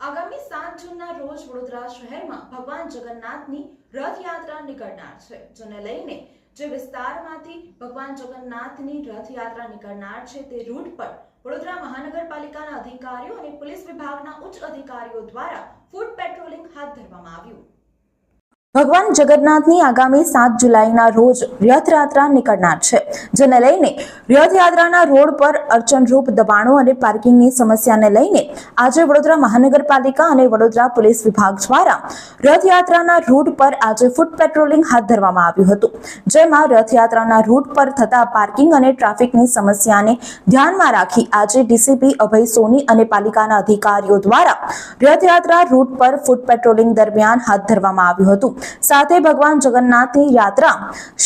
આગામી સાત જૂનના રોજ વડોદરા શહેરમાં ભગવાન જગન્નાથની રથયાત્રા નીકળનાર છે, જેને લઈને જે વિસ્તારમાંથી ભગવાન જગન્નાથની રથયાત્રા નીકળનાર છે તે રૂટ પર વડોદરા મહાનગરપાલિકાના અધિકારીઓ અને પોલીસ વિભાગના ઉચ્ચ અધિકારીઓ દ્વારા ફૂટ પેટ્રોલિંગ હાથ ધરવામાં આવ્યું. ભગવાન જગન્નાથની આગામી સાત જુલાઈના રોજ રથયાત્રા નીકળનાર છે, જેને લઈને રથયાત્રાના રોડ પર અર્ચનરૂપ દબાણો અને પાર્કિંગની સમસ્યાને લઈને આજે વડોદરા મહાનગરપાલિકા અને વડોદરા પોલીસ વિભાગ દ્વારા રથયાત્રાના રૂટ પર આજે ફૂટ પેટ્રોલિંગ હાથ ધરવામાં આવ્યું હતું, જેમાં રથયાત્રાના રૂટ પર થતા પાર્કિંગ અને ટ્રાફિકની સમસ્યાને ધ્યાનમાં રાખી આજે ડીસીપી અભય સોની અને પાલિકાના અધિકારીઓ દ્વારા રથયાત્રા રૂટ પર ફૂટ પેટ્રોલિંગ દરમિયાન હાથ ધરવામાં આવ્યું હતું સાથે ભગવાન જગન્નાથની યાત્રા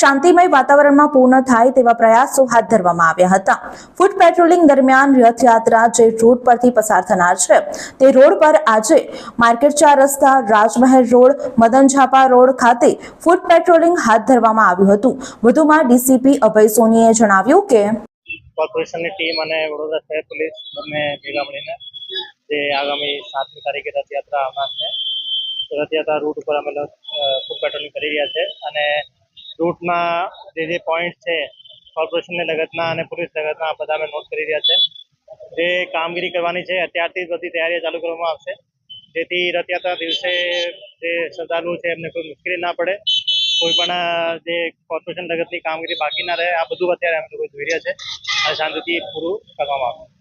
શાંતિમય વાતાવરણમાં પૂર્ણ થાય તેવા પ્રયાસો હાથ ધરવામાં આવ્યા હતા. ફૂટ પેટ્રોલિંગ દરમિયાન રથયાત્રા જે રૂટ પરથી પસાર થનાર છે, તે રોડ પર આજે માર્કેટ ચાર રસ્તા, રાજમહેલ રોડ, મદન છાપા રોડ ખાતે ફૂટ પેટ્રોલિંગ હાથ ધરવામાં આવ્યું હતું. વધુમાં ડીસીપી અભય સોનીએ જણાવ્યું કે કોર્પોરેશનની ટીમ અને વડોદરા શહેર પોલીસ બંને ભેગા મળીને જે આગામી સાતમી તારીખે રથયાત્રા આવનાર છે રથયાત્રા રૂટ ઉપર અમે ફૂડ પેટ્રોલિંગ કરી રહ્યા છે. અને રૂટમાં જે જે પોઈન્ટ છે કોર્પોરેશનને લગતના અને પોલીસ લગતના બધા અમે નોટ કરી રહ્યા છે. જે કામગીરી કરવાની છે, અત્યારથી જ બધી તૈયારીઓ ચાલુ કરવામાં આવશે. જેથી રથયાત્રા દિવસે જે શ્રદ્ધાળુ છે, એમને કોઈ મુશ્કેલી ના પડે. કોઈ પણ જે કોર્પોરેશન લગતની કામગીરી બાકી ના રહે, આ બધું અત્યારે અમે લોકો જોઈ રહ્યા છે. અને શાંતિથી પૂરું કરવામાં આવશે.